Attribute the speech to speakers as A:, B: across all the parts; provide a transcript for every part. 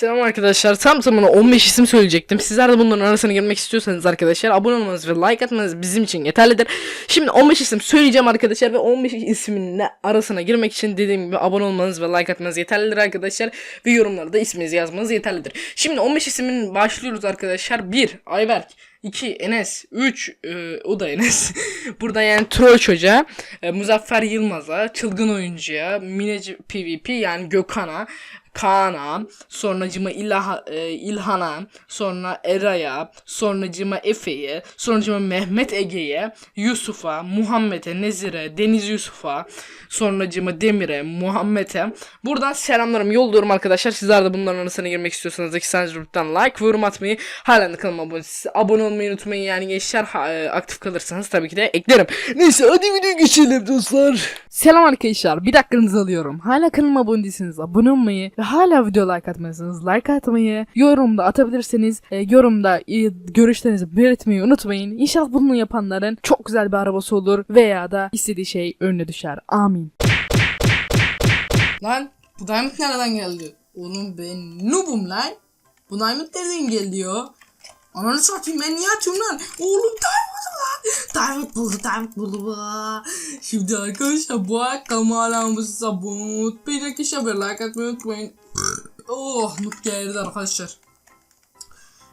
A: Selam arkadaşlar. Tam tamına 15 isim söyleyecektim. Sizler de bunların arasına girmek istiyorsanız arkadaşlar abone olmanız ve like atmanız bizim için yeterlidir. Şimdi 15 isim söyleyeceğim arkadaşlar ve 15 ismin arasına girmek için dediğim gibi abone olmanız ve like atmanız yeterlidir arkadaşlar. Ve yorumlarda isminizi yazmanız yeterlidir. Şimdi 15 isimin başlıyoruz arkadaşlar. 1. Ayberk. 2 Enes 3 o da Enes burada yani troll çocuğa e, Muzaffer Yılmaz'a çılgın oyuncuya Mineci PvP yani Gökhan'a Kaan'a sonracıma İlha, e, İlhan'a sonra Eray'a sonracıma Efe'ye sonracıma Mehmet Ege'ye Yusuf'a Muhammed'e Nezir'e Deniz Yusuf'a sonracıma Demir'e Muhammed'e. Buradan selamlarımı yolluyorum arkadaşlar. Sizler de bunların arasına girmek istiyorsanız da Science Group'tan like yorum atmayı halen kanalıma abone, abone olmayı unutmayın. Yani gençler e, aktif kalırsanız tabii ki de eklerim. Neyse hadi videoya geçelim dostlar. Selam arkadaşlar bir dakikanızı alıyorum. Hala kanalıma abone değilseniz abone olmayı ve hala video like atmıyorsanız like atmayı yorumda atabilirseniz e, yorumda e, görüşlerinizi belirtmeyi unutmayın İnşallah bunu yapanların çok güzel bir arabası olur veya da istediği şey önüne düşer amin
B: Lan bu diamond nereden geldi? Oğlum ben noobum lan. Bu diamond nereden geldi ya? Ananı satayım ben niye atıyorum lan? Oğlum diamond lan. Diamond buldu diamond buldu bu. Şimdi arkadaşlar bu ayakkabı alamızı sabun. Bir dakika bir like atmayı unutmayın. oh noob geldi arkadaşlar.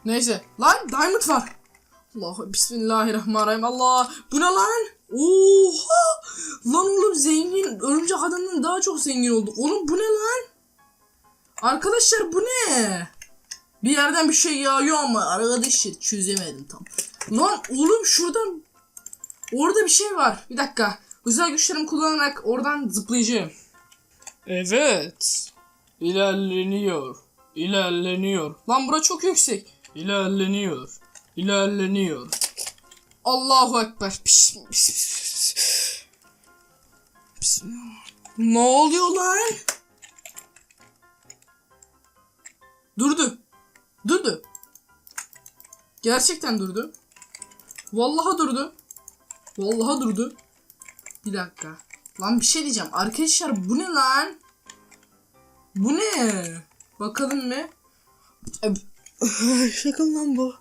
B: Neyse lan diamond var. Allah bismillahirrahmanirrahim. Allah bu ne lan? Oha! Lan oğlum zengin örümcek adamdan daha çok zengin oldu. Oğlum bu ne lan? Arkadaşlar bu ne? Bir yerden bir şey yağıyor ama arkadaşlar çözemedim tam. Lan oğlum şuradan orada bir şey var. Bir dakika. Özel güçlerimi kullanarak oradan zıplayacağım. Evet. İlerleniyor. İlerleniyor. Lan bura çok yüksek. İlerleniyor. İlerleniyor. Allahu Ekber. Pis, pis, pis. Bismillah. Ne oluyor lan? Durdu. Durdu. Gerçekten durdu. Vallahi durdu. Vallahi durdu. Bir dakika. Lan bir şey diyeceğim. Arkadaşlar bu ne lan? Bu ne? Bakalım mı? Şaka lan bu.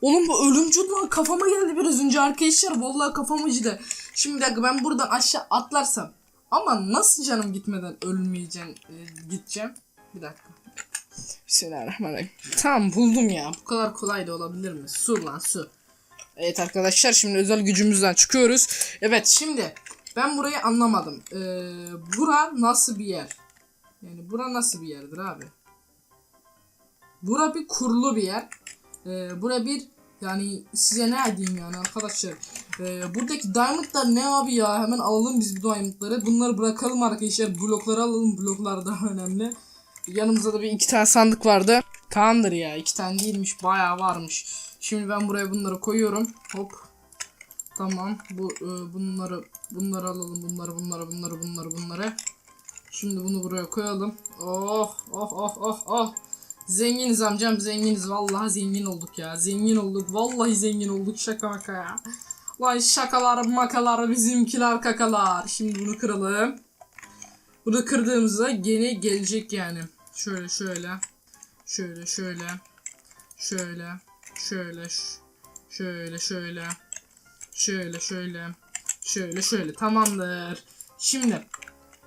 B: Oğlum bu ölümcül lan kafama geldi biraz önce arkadaşlar. Vallahi kafam acıdı. Şimdi bir dakika ben buradan aşağı atlarsam. Ama nasıl canım gitmeden ölmeyeceğim, e, gideceğim. Bir dakika. Bismillahirrahmanirrahim. Tamam buldum ya. Bu kadar kolay da olabilir mi? Su lan su. Evet arkadaşlar şimdi özel gücümüzden çıkıyoruz. Evet şimdi ben burayı anlamadım. Ee, bura nasıl bir yer? Yani bura nasıl bir yerdir abi? Bura bir kurulu bir yer. Ee, bura bir yani size ne diyeyim yani arkadaşlar. Ee, buradaki diamondlar ne abi ya? Hemen alalım biz bu diamondları. Bunları bırakalım arkadaşlar. Blokları alalım. Bloklar daha önemli. Yanımızda da bir iki tane sandık vardı. Tamamdır ya. iki tane değilmiş. Bayağı varmış. Şimdi ben buraya bunları koyuyorum. Hop. Tamam. Bu e, bunları bunları alalım. Bunları bunları bunları bunları bunları. Şimdi bunu buraya koyalım. Oh oh oh oh oh. Zenginiz amcam zenginiz. Vallahi zengin olduk ya. Zengin olduk. Vallahi zengin olduk. Şaka maka ya. Vay şakalar makalar bizimkiler kakalar. Şimdi bunu kıralım. Bunu kırdığımızda gene gelecek yani. Şöyle şöyle. Şöyle şöyle. Şöyle. Şöyle. Şöyle şöyle. Şöyle şöyle. Şöyle şöyle. Tamamdır. Şimdi.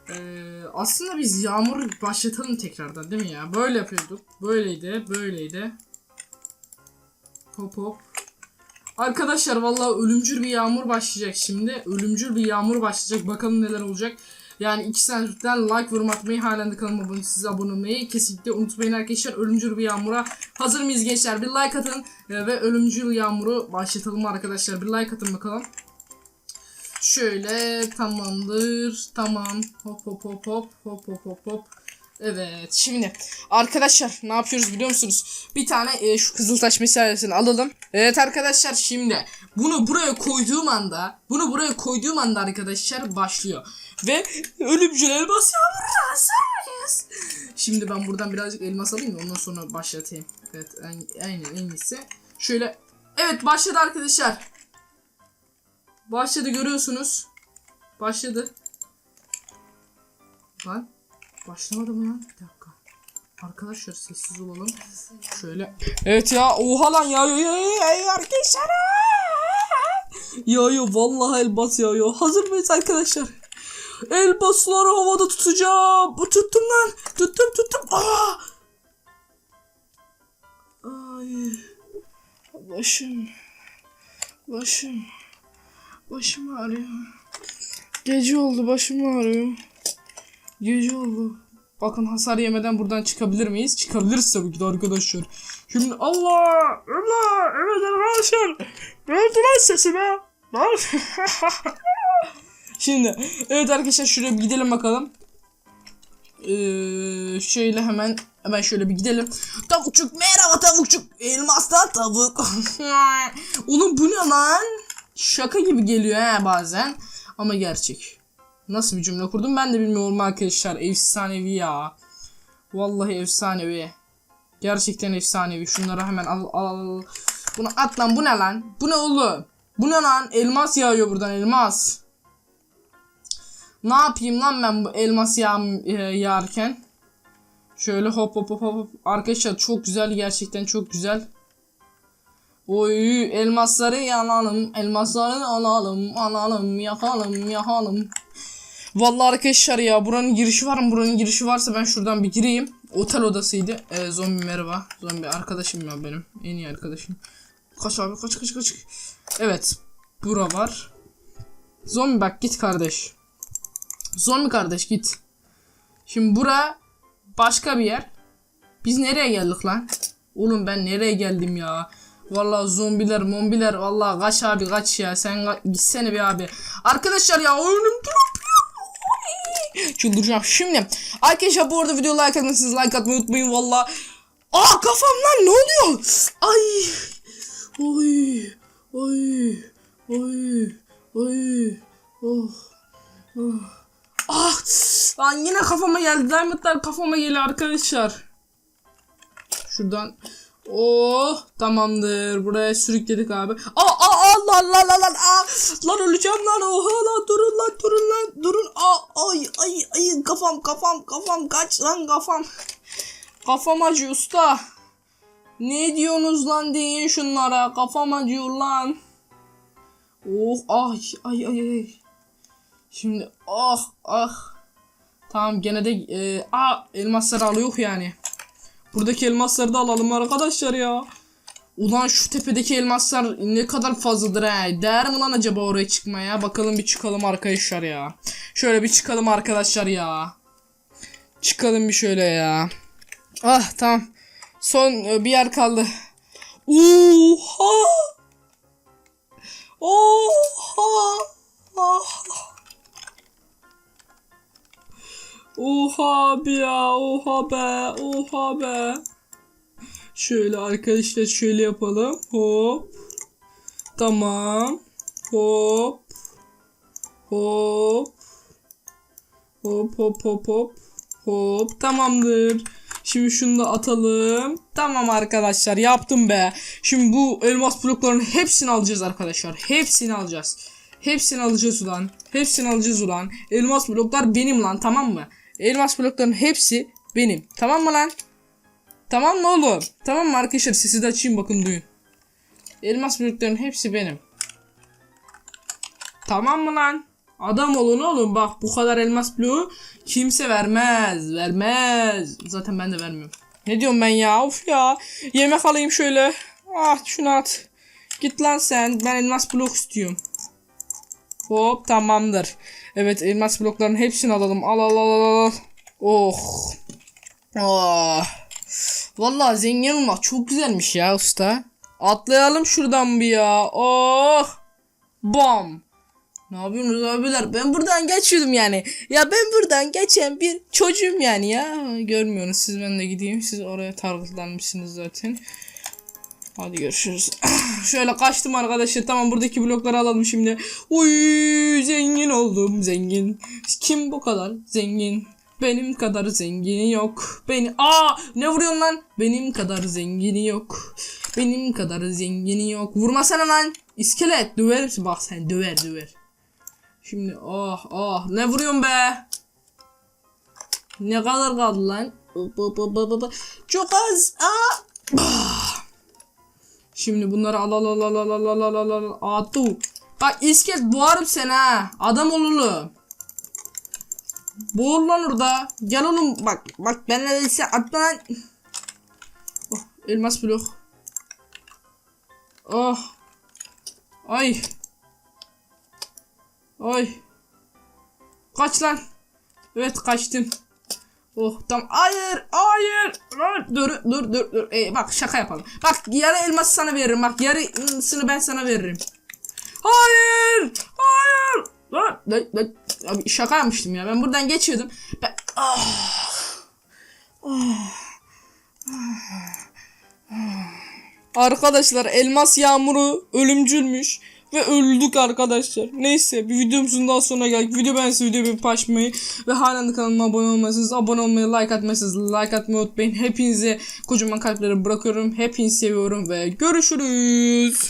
B: Ee, aslında biz yağmur başlatalım tekrardan değil mi ya? Böyle yapıyorduk. Böyleydi. Böyleydi. Hop hop. Arkadaşlar vallahi ölümcül bir yağmur başlayacak şimdi. Ölümcül bir yağmur başlayacak. Bakalım neler olacak. Yani iki sentten like yorum atmayı halen de kanalıma abone size abone olmayı kesinlikle unutmayın arkadaşlar. Ölümcül bir yağmura hazır mıyız gençler? Bir like atın e, ve ölümcül yağmuru başlatalım arkadaşlar. Bir like atın bakalım. Şöyle tamamdır. Tamam. Hop hop hop hop hop hop hop hop. Evet şimdi arkadaşlar ne yapıyoruz biliyor musunuz? Bir tane e, şu kızıltaş meselesini alalım. Evet arkadaşlar şimdi bunu buraya koyduğum anda bunu buraya koyduğum anda arkadaşlar başlıyor. Ve ölümcül elmas yağmuru hazırız. Şimdi ben buradan birazcık elmas alayım da ondan sonra başlatayım. Evet en, aynen en iyisi. Şöyle evet başladı arkadaşlar. Başladı görüyorsunuz. Başladı. Lan başlamadı mı lan? Bir dakika. Arkadaşlar sessiz olalım. Şöyle. Evet ya oha lan ya ya ya ya arkadaşlar. Ya ya vallahi elbas ya ya. Hazır mıyız arkadaşlar? Elbasları havada tutacağım. Tuttum lan. Tuttum tuttum. Aa! Ay. Başım. Başım. Başım ağrıyor. Gece oldu başım ağrıyor. Gece oldu. Bakın hasar yemeden buradan çıkabilir miyiz? Çıkabiliriz tabii ki de arkadaşlar. Şimdi Allah! Allah! Evet arkadaşlar! Ne oldu lan sesime? Lan! Şimdi evet arkadaşlar şuraya bir gidelim bakalım. Ee, şöyle hemen hemen şöyle bir gidelim. Tavukçuk merhaba tavukçuk. Elmastan tavuk. Oğlum bu ne lan? Şaka gibi geliyor he bazen. Ama gerçek. Nasıl bir cümle kurdum ben de bilmiyorum arkadaşlar. Efsanevi ya. Vallahi efsanevi. Gerçekten efsanevi. Şunları hemen al al al. Bunu at lan bu ne lan? Bu ne oğlum? Bu ne lan? Elmas yağıyor buradan elmas. Ne yapayım lan ben bu elmas yağ, e, yağarken? Şöyle hop hop hop hop. Arkadaşlar çok güzel gerçekten çok güzel. Oy elmasları yanalım, elmasları alalım, alalım, yakalım, yakalım. Vallahi arkadaşlar ya buranın girişi var mı? Buranın girişi varsa ben şuradan bir gireyim. Otel odasıydı. Ee, zombi merhaba. Zombi arkadaşım ya benim. En iyi arkadaşım. Kaç abi kaç kaç kaç. Evet. Bura var. Zombi bak git kardeş. Zombi kardeş git. Şimdi bura başka bir yer. Biz nereye geldik lan? Oğlum ben nereye geldim ya? Vallahi zombiler, mombiler vallahi kaç abi kaç ya. Sen ka- gitsene bir abi. Arkadaşlar ya oyunum durup Çıldıracağım. Şimdi arkadaşlar bu arada video like atmışsınız like atmayı unutmayın valla. Aa kafam lan ne oluyor? Ay. Oy. Oy. Oy. Oy. Oh. Oh. Ah. Lan yine kafama geldi. Diamondlar kafama geliyor arkadaşlar. Şuradan Oh tamamdır. Buraya sürükledik abi. Aa aa lan lan lan lan aa. Lan öleceğim lan. Oha lan durun lan durun lan. Durun. Aa ay ay ay kafam kafam kafam kaç lan kafam. Kafam acıyor usta. Ne diyorsunuz lan deyin şunlara. Kafam acıyor lan. Oh ay ay ay ay. Şimdi ah ah. Tamam gene de e, aa elmasları alıyor yani. Buradaki elmasları da alalım arkadaşlar ya. Ulan şu tepedeki elmaslar ne kadar fazladır he. Değer mi lan acaba oraya çıkmaya? Bakalım bir çıkalım arkadaşlar ya. Şöyle bir çıkalım arkadaşlar ya. Çıkalım bir şöyle ya. Ah tamam. Son e, bir yer kaldı. Oha! Oha! Ah! Oha abi ya oha be oha be. Şöyle arkadaşlar şöyle yapalım. Hop. Tamam. Hop. Hop. Hop hop hop hop. Hop tamamdır. Şimdi şunu da atalım. Tamam arkadaşlar yaptım be. Şimdi bu elmas bloklarının hepsini alacağız arkadaşlar. Hepsini alacağız. Hepsini alacağız ulan. Hepsini alacağız ulan. Elmas bloklar benim lan tamam mı? Elmas blokların hepsi benim. Tamam mı lan? Tamam mı oğlum? Tamam mı arkadaşlar? Sesi de açayım bakın duyun. Elmas blokların hepsi benim. Tamam mı lan? Adam olun oğlum bak bu kadar elmas bloğu kimse vermez. Vermez. Zaten ben de vermiyorum. Ne diyorum ben ya? Of ya. Yemek alayım şöyle. Ah şunu at. Git lan sen. Ben elmas blok istiyorum. Hop tamamdır. Evet elmas blokların hepsini alalım. Al al al al al. Oh. Oh. Vallahi zengin olmak çok güzelmiş ya usta. Atlayalım şuradan bir ya. Oh. Bam. Ne yapıyorsunuz abiler? Ben buradan geçiyordum yani. Ya ben buradan geçen bir çocuğum yani ya. Görmüyorsunuz siz ben de gideyim. Siz oraya targetlanmışsınız zaten. Hadi görüşürüz. Şöyle kaçtım arkadaşlar. Tamam buradaki blokları alalım şimdi. Uy zengin oldum zengin. Kim bu kadar zengin? Benim kadar zengini yok. Beni aa ne vuruyorsun lan? Benim kadar zengini yok. Benim kadar zengini yok. Vurmasana lan. İskelet döver? Bak sen döver döver. Şimdi oh oh ne vuruyorsun be? Ne kadar kaldı lan? Çok az. Aa. Ah. Şimdi bunları al al al al al al al al al al Atu. Bak iskelet boğarım seni ha. Adam ol oğlum. Boğul lan orada. Gel oğlum bak bak ben ne değilse atma lan. Oh, elmas blok. Oh. Ay. Ay. Kaç lan. Evet kaçtım. Oh tamam. Hayır. Hayır. Dur dur dur dur. Ee, bak şaka yapalım. Bak yarı elması sana veririm. Bak yarısını ben sana veririm. Hayır. Hayır. Lan. Abi şaka yapmıştım ya. Ben buradan geçiyordum. Ben... Ah. Arkadaşlar elmas yağmuru ölümcülmüş ve öldük arkadaşlar. Neyse bir videomuzun daha sonuna geldik. Video beğense videoyu paylaşmayı ve halen kanalıma abone olmayasınız. Abone olmayı, like atmayasınız. Like atmayı unutmayın. Hepinize kocaman kalpleri bırakıyorum. Hepinizi seviyorum ve görüşürüz.